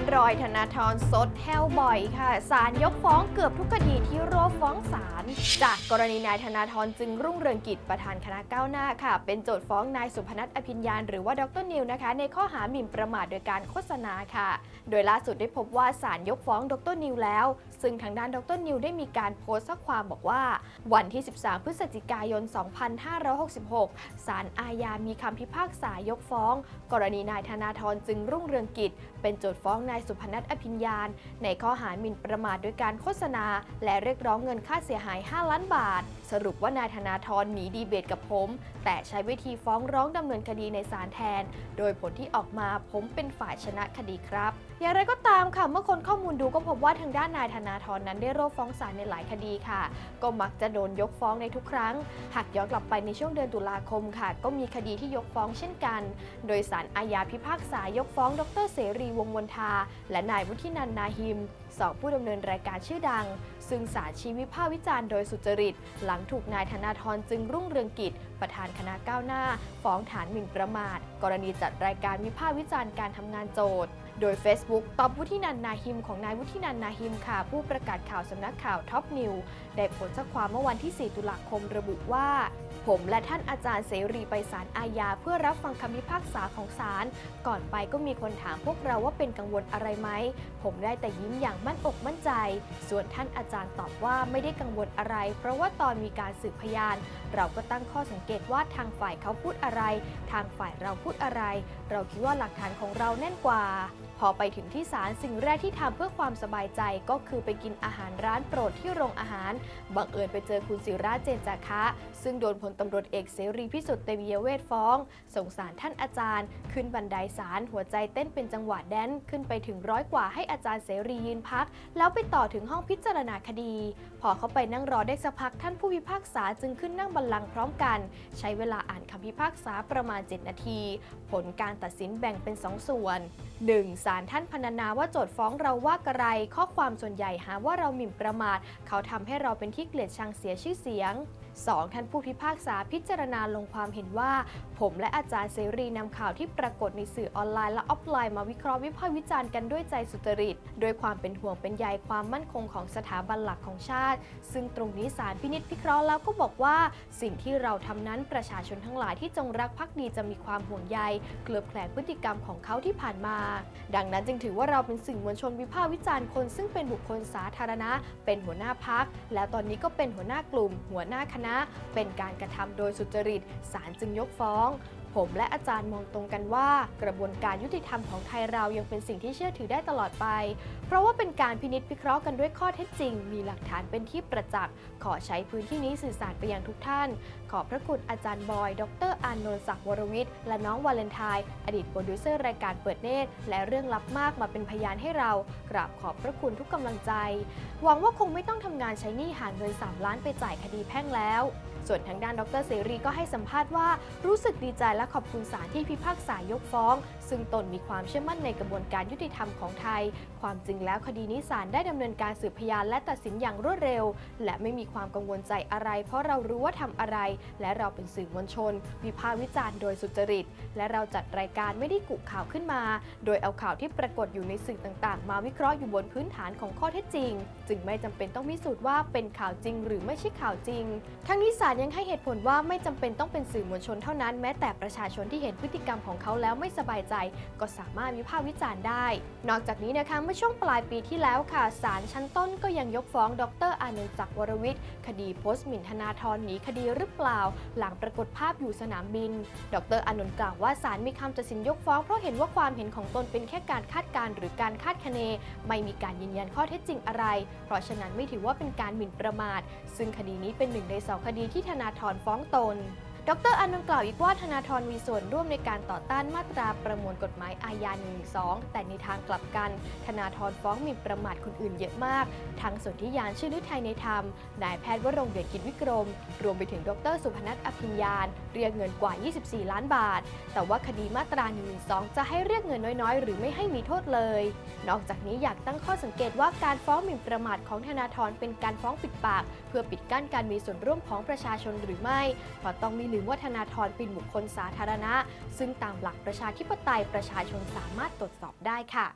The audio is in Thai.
นรอยธนาธรสดแฮวบ่อยค่ะศาลยกฟ้องเกือบทุกคดีที่รบฟ้องศาลจากกรณีนายธนาธรจึงรุ่งเรืองกิจประธานคณะก้าวหน้าค่ะ เป็นโจทย์ฟ้องนายสุพนัทอภิญญาหรือว่าดรนิวนะคะ ในข้อหาหมิ่นประมาทโดยการโฆษณาค่ะ โดยล่าสุดได้พบว่าศาลยกฟ้องดรนิวแล้ว ซึ่งทางด้านดรนิวได้มีการโพสต์ข้อความบอกว่า วันที่ 13 พฤศจิกายน 2566ศาลอาญามีคำพิพากษายกฟ้อง กรณีนายธนาธรจึงรุ่งเรืองกิจเป็นโจทย์ฟ้องนายสุพนัทอภิญญาณ ในข้อหาหมิ่นประมาทโดยการโฆษณา และเรียกร้องเงินค่าเสียหาย 5 ล้านบาท สรุปว่านายธนาธรหนีดีเบตกับผม แต่ใช้วิธีฟ้องร้องดำเนินคดีในศาลแทน โดยผลที่ออกมาผมเป็นฝ่ายชนะคดีครับ อย่างไรก็ตามค่ะเมื่อคนข้อมูลดูก็พบว่าทางด้านนายธนาธรนั้นได้โรบฟ้องศาลในหลายคดีค่ะ ก็มักจะโดนยกฟ้องในทุกครั้ง หากย้อนกลับไปในช่วงเดือนตุลาคมค่ะ ก็มีคดีที่ยกฟ้องเช่นกัน โดยสารอาญาพิพากษายกฟ้อง ดรเสรีวงศ์มนทาและนายวุฒินันนาหิมสองผู้ดำเนินรายการชื่อดัง ซึ่งสารชี้วิพากษ์วิจารณ์โดยสุจริต หลังถูกนายธนาธรจึงรุ่งเรืองกิจ ประธานคณะก้าวหน้า ฟ้องฐานหมิ่นประมาท กรณีจัดรายการวิพากษ์วิจารณ์การทำงานโจทย์โดย Facebook ตอบวุฒินันนาหิมของนายวุฒินันนาหิมค่ะ ผู้ประกาศข่าวสำนักข่าวท็อปนิวได้โพสต์ข้อความเมื่อวันที่ 4 ตุลาคมระบุว่า ผมและท่านอาจารย์เสรีไปศาลอาญาเพื่อรับฟังคำพิพากษาของศาลก่อนไปก็มีคนถามพวกเราว่าเป็นกังวลอะไรไหม ผมได้แต่ยิ้มอย่างมั่นอกมั่นใจ ส่วนท่านอาจารย์ตอบว่าไม่ได้กังวลอะไร เพราะว่าตอนมีการสืบพยาน เราก็ตั้งข้อสังเกตว่าทางฝ่ายเขาพูดอะไร ทางฝ่ายเราพูดอะไร เราคิดว่าหลักฐานของเราแน่นกว่า พอไปถึงที่ศาลสิ่งแรกที่ทำเพื่อความสบายใจก็คือไปกินอาหารร้านโปรดที่โรงอาหาร บังเอิญไปเจอคุณศิราเจนจาคะ ซึ่งโดนพลตำรวจเอกเสรีพิสุทธิ์เตมียเวทฟ้อง สงสารท่านอาจารย์ ขึ้นบันไดศาลหัวใจเต้นเป็นจังหวะแดนขึ้นไปถึงร้อยกว่าให้อาจารย์เสรียืนพัก แล้วไปต่อถึงห้องพิจารณาคดี พอเขาไปนั่งรอได้สักพักท่านผู้พิพากษาจึงขึ้นนั่งบัลลังก์พร้อมกัน ใช้เวลาอ่านคำพิพากษาประมาณ 7 นาที ผลการตัดสินแบ่งเป็น 2 ส่วน 1. าลท่านพรรณนาว่าโจทย์ฟ้องเราว่ากระไร ข้อความส่วนใหญ่หาว่าเราหมิ่นประมาท เขาทำให้เราเป็นที่เกลียดชังเสียชื่อเสียง 2. ท่านผู้พิพากษาพิจารณาลงความเห็นว่า ผมและอาจารย์เสรีนำข่าวที่ปรากฏในสื่อออนไลน์และออฟไลน์มาวิเคราะห์วิพากษ์วิจารณ์กันด้วยใจสุจริต โดยความเป็นห่วงเป็นใยความมั่นคงของสถาบันหลักของชาติ ซึ่งตรงนี้ศาลพินิจพิเคราะห์แล้วก็บอกว่า สิ่งที่เราทำนั้นประชาชนทั้งหลายที่จงรักภักดีจะมีความห่วงใยเกลือบแคลงพฤติกรรมของเขาที่ผ่านมา ดัังนั้นจึงถือว่าเราเป็นสื่อมวลชนวิพากษ์วิจารณ์คน ซึ่งเป็นบุคคลสาธารณะ เป็นหัวหน้าพัก แล้วตอนนี้ก็เป็นหัวหน้ากลุ่ม หัวหน้าคณะ เป็นการกระทำโดยสุจริตศาลจึงยกฟ้อง ผมและอาจารย์มองตรงกันว่า กระบวนการยุติธรรมของไทยเรายังเป็นสิ่งที่เชื่อถือได้ตลอดไป เพราะว่าเป็นการพินิจพิเคราะห์กันด้วยข้อเท็จจริง มีหลักฐานเป็นที่ประจักษ์ ขอใช้พื้นที่นี้สื่อสารไปยังทุกท่าน ขอพระคุณอาจารย์บอย ดรอานนท์ศักดิ์วรวิทย์ และน้องวาเลนไทน์อดีตโปรดิวเซอร์รายการเปิดเนตร และเรื่องลับมากมาเป็นพยานให้เรา กราบขอบพระคุณทุกกำลังใจ หวังว่าคงไม่ต้องทำงานใช้หนี้หาเงิน 3 ล้านไปจ่ายคดีแพ่งแล้ว ส่วนทางด้านดรเสรีก็ให้สัมภาษณ์ว่ารู้สึกดีใจและขอบคุณศาลที่พิพากษายกฟ้อง ซึ่งตนมีความเชื่อมั่นในกระบวนการยุติธรรมของไทย ความจริงแล้วคดีนี้ศาลได้ดำเนินการสืบพยานและตัดสินอย่างรวดเร็ว และไม่มีความกังวลใจอะไร เพราะเรารู้ว่าทำอะไร และเราเป็นสื่อมวลชน วิพากษ์วิจารณ์โดยสุจริต และเราจัดรายการไม่ได้กุข่าวขึ้นมา โดยเอาข่าวที่ปรากฏอยู่ในสื่อต่างๆ มาวิเคราะห์อยู่บนพื้นฐานของข้อเท็จจริง จึงไม่จำเป็นต้องพิสูจน์ว่าเป็นข่าวจริง หรือไม่ใช่ข่าวจริง ทั้งนี้ศาลยังให้เหตุผลว่าไม่จำเป็นต้องเป็นสื่อมวลชนเท่านั้นแม้แต่ประชาชนที่เห็นพฤติกรรมของเขาแล้วไม่สบายใจก็สามารถวิพากษ์วิจารณ์ได้ นอกจากนี้นะคะเมื่อช่วงปลายปีที่แล้วค่ะศาลชั้นต้นก็ยังยกฟ้องดรอานนท์ศักดิ์วรวิทย์คดีโพสต์หมิ่นธนาธรหนีคดีหรือเปล่า หลังปรากฏภาพอยู่สนามบิน ดรอานนท์กล่าวว่าศาลมีคำตัดสินยกฟ้องเพราะเห็นว่าความเห็นของตนเป็นแค่การคาดการณ์หรือการคาดคะเน ไม่มีการยืนยันข้อเท็จจริงอะไร เพราะฉะนั้นไม่ถือว่าเป็นการหมิ่นประมาท ซึ่งคดีนี้เป็นหนึ่งในสองคดีที่ธนาธรฟ้องตน ดรอานนท์กล่าวอีกว่าธนาธรมีส่วนร่วมในการต่อต้านมาตราประมวลกฎหมายอาญา 112 แต่ในทางกลับกัน ธนาธรฟ้องหมิ่นประมาทคนอื่นเยอะมาก ทั้งสนธิยานชื่อฤทัยในธรรม นายแพทย์วรงเดชกิจวิกรม รวมไปถึงดรสุพนัทอภิญญาเรียกเงินกว่า 24 ล้านบาท แต่ว่าคดีมาตรา 112 จะให้เรียกเงินน้อยๆ หรือไม่ให้มีโทษเลย นอกจากนี้อยากตั้งข้อสังเกตว่าการฟ้องหมิ่นประมาทของธนาธรเป็นการฟ้องปิดปาก เพื่อปิดกั้นการมีส่วนร่วมของประชาชนหรือไม่เพราะต้องไม่ลืมว่าธนาธรเป็นบุคคลสาธารณะ ซึ่งตามหลักประชาธิปไตยประชาชนสามารถตรวจสอบได้ค่ะ